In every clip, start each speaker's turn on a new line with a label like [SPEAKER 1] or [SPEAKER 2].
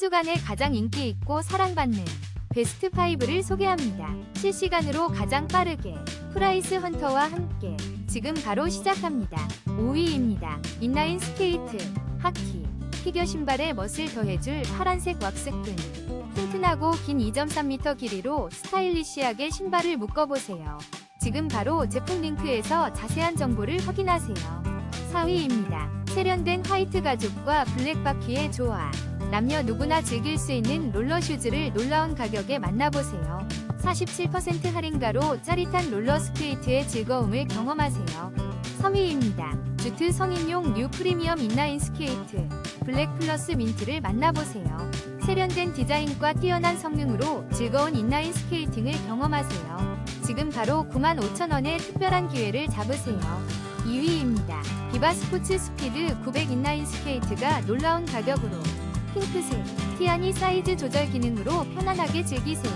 [SPEAKER 1] 주간에 가장 인기 있고 사랑받는 베스트 5를 소개합니다. 실시간으로 가장 빠르게 프라이스 헌터와 함께 지금 바로 시작합니다. 5위입니다. 인라인 스케이트, 하키, 피겨 신발에 멋을 더해줄 파란색 왁스끈. 튼튼하고 긴 2.3m 길이로 스타일리시하게 신발을 묶어보세요. 지금 바로 제품 링크에서 자세한 정보를 확인하세요. 4위입니다. 세련된 화이트 가죽과 블랙 바퀴의 조화. 남녀 누구나 즐길 수 있는 롤러 슈즈를 놀라운 가격에 만나보세요. 47% 할인가로 짜릿한 롤러 스케이트의 즐거움을 경험하세요. 3위입니다. 주트 성인용 뉴 프리미엄 인라인 스케이트 블랙 플러스 민트를 만나보세요. 세련된 디자인과 뛰어난 성능으로 즐거운 인라인 스케이팅을 경험하세요. 지금 바로 95,000원의 특별한 기회를 잡으세요. 2위입니다. 비바 스포츠 스피드 900 인라인 스케이트가 놀라운 가격으로 핑크색, 티아니 사이즈 조절 기능으로 편안하게 즐기세요.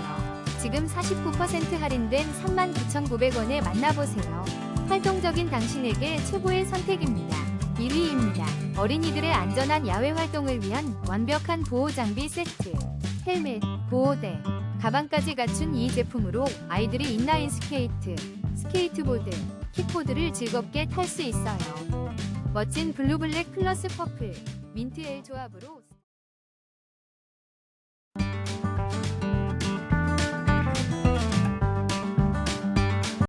[SPEAKER 1] 지금 49% 할인된 39,900원에 만나보세요. 활동적인 당신에게 최고의 선택입니다. 1위입니다. 어린이들의 안전한 야외 활동을 위한 완벽한 보호 장비 세트. 헬멧, 보호대, 가방까지 갖춘 이 제품으로 아이들이 인라인 스케이트, 스케이트보드, 킥보드를 즐겁게 탈 수 있어요. 멋진 블루블랙 플러스 퍼플, 민트 엘 조합으로